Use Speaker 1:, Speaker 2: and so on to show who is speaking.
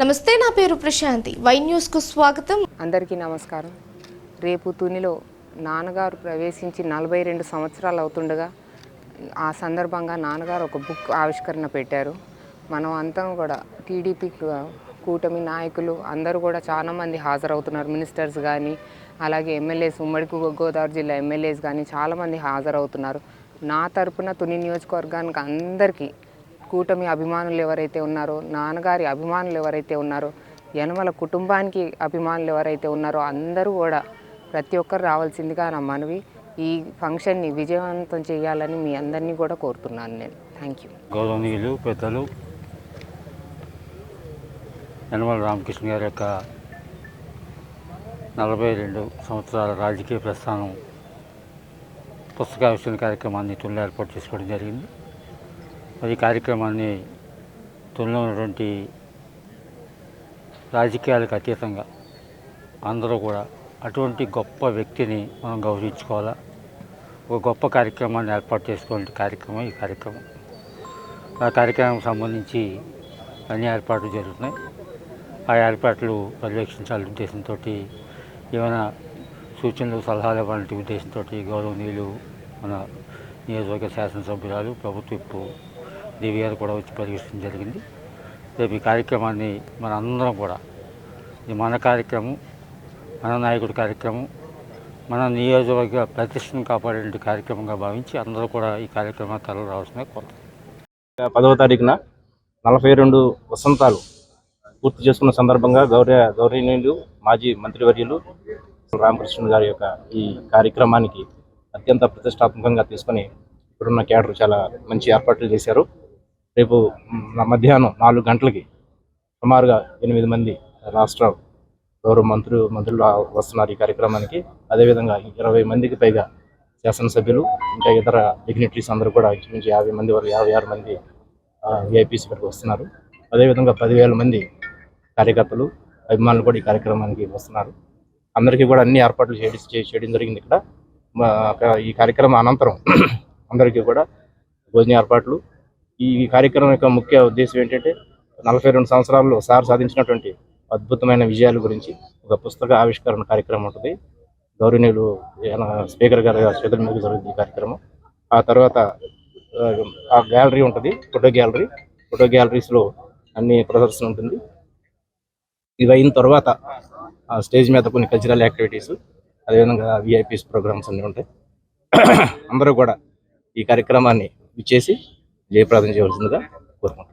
Speaker 1: నమస్తే నా పేరు ప్రశాంతి. వై న్యూస్కు స్వాగతం.
Speaker 2: అందరికీ నమస్కారం. రేపు తునిలో నాన్నగారు ప్రవేశించి నలభై రెండు సంవత్సరాలు అవుతుండగా ఆ సందర్భంగా నాన్నగారు ఒక బుక్ ఆవిష్కరణ పెట్టారు. మనం అంతా కూడా టీడీపీ కూటమి నాయకులు అందరూ కూడా చాలామంది హాజరవుతున్నారు. మినిస్టర్స్ కానీ అలాగే ఎమ్మెల్యేస్ ఉమ్మడి గోదావరి జిల్లా ఎమ్మెల్యేస్ కానీ చాలామంది హాజరవుతున్నారు. నా తరపున తుని నియోజకవర్గానికి అందరికీ కూటమి అభిమానులు ఎవరైతే ఉన్నారో నాన్నగారి అభిమానులు ఎవరైతే ఉన్నారో యనమల కుటుంబానికి అభిమానులు ఎవరైతే ఉన్నారో అందరూ కూడా ప్రతి ఒక్కరు రావాల్సిందిగా నా మనవి. ఈ ఫంక్షన్ని విజయవంతం చేయాలని మీ అందరినీ కూడా కోరుతున్నాను నేను. థ్యాంక్ యూ
Speaker 3: గౌరవనీయులు పెద్దలు యనమల రామకృష్ణ గారి యొక్క నలభై రెండు సంవత్సరాల రాజకీయ ప్రస్థానం పుస్తకావిష్కరణ కార్యక్రమాన్ని తుల్లో ఏర్పాటు చేసుకోవడం జరిగింది. ఈ కార్యక్రమాన్ని తుల్లో ఉన్నటువంటి రాజకీయాలకు అతీతంగా అందరూ కూడా అటువంటి గొప్ప వ్యక్తిని మనం గౌరవించుకోవాలా? ఒక గొప్ప కార్యక్రమాన్ని ఏర్పాటు చేసుకునే కార్యక్రమం ఈ కార్యక్రమం. ఆ కార్యక్రమం సంబంధించి అన్ని ఏర్పాట్లు జరుగుతున్నాయి. ఆ ఏర్పాట్లు పర్యవేక్షించాలనే ఉద్దేశంతో ఏమైనా సూచనలు సలహాలు ఇవ్వాలంటే ఉద్దేశంతో గౌరవనీయులు మన నియోజకవర్గ శాసనసభ్యురాలు ప్రభుత్వపు దేవి గారు కూడా వచ్చి పర్యవేక్షించడం జరిగింది. రేపు ఈ కార్యక్రమాన్ని మన అందరం కూడా ఇది మన కార్యక్రమం మన నాయకుడి కార్యక్రమం మన నియోజకవర్గ ప్రతిష్టను కాపాడే కార్యక్రమంగా భావించి అందరూ కూడా ఈ కార్యక్రమాన్ని తరలి రావాల్సిన కోరుతున్నాను
Speaker 4: పదవ తారీఖున నలభై రెండు వసంతాలు పూర్తి చేసుకున్న సందర్భంగా గౌరవ గౌరవనీయులు మాజీ మంత్రివర్యులు రామకృష్ణ గారి యొక్క ఈ కార్యక్రమానికి అత్యంత ప్రతిష్టాత్మకంగా తీసుకొని ఇప్పుడున్న క్యాడర్ చాలా మంచి ఏర్పాట్లు చేశారు. రేపు మధ్యాహ్నం నాలుగు గంటలకి సుమారుగా ఎనిమిది మంది రాష్ట్ర గౌరవ మంత్రులు మంత్రులు వస్తున్నారు ఈ కార్యక్రమానికి. అదేవిధంగా ఇరవై మందికి పైగా శాసనసభ్యులు ఇంకా ఇతర డిగ్నిటరీస్ అందరూ కూడా ఇంచుమించు యాభై మంది వరకు యాభై ఆరు మంది విఐపీస్ ఇక్కడికి వస్తున్నారు. అదేవిధంగా పదివేల మంది కార్యకర్తలు అభిమానులు కూడా ఈ కార్యక్రమానికి వస్తున్నారు. అందరికీ కూడా అన్ని ఏర్పాట్లు చేయడం చేయడం జరిగింది ఇక్కడ. ఈ కార్యక్రమం అనంతరం అందరికీ కూడా భోజన ఏర్పాట్లు ఈ కార్యక్రమం యొక్క ముఖ్య ఉద్దేశం ఏంటంటే నలభై రెండు సంవత్సరాల్లో సార్ సాధించినటువంటి అద్భుతమైన విజయాల గురించి ఒక పుస్తక ఆవిష్కరణ కార్యక్రమం ఉంటుంది. గౌరవనీయులు స్పీకర్ గారి చేతుల మీద జరుగుతుంది ఈ కార్యక్రమం. ఆ తర్వాత ఆ, గ్యాలరీ ఉంటుంది ఫోటో గ్యాలరీ. ఫోటో గ్యాలరీస్లో అన్ని ప్రదర్శన ఉంటుంది. ఇది అయిన తర్వాత ఆ స్టేజ్ మీద కొన్ని కల్చరల్ యాక్టివిటీస్ అదేవిధంగా విఐపీస్ ప్రోగ్రామ్స్ అన్నీ ఉంటాయి. అందరూ కూడా ఈ కార్యక్రమాన్ని ఇచ్చేసి జయప్రదం చేయవలసిందిగా కోరుకుంటున్నాను.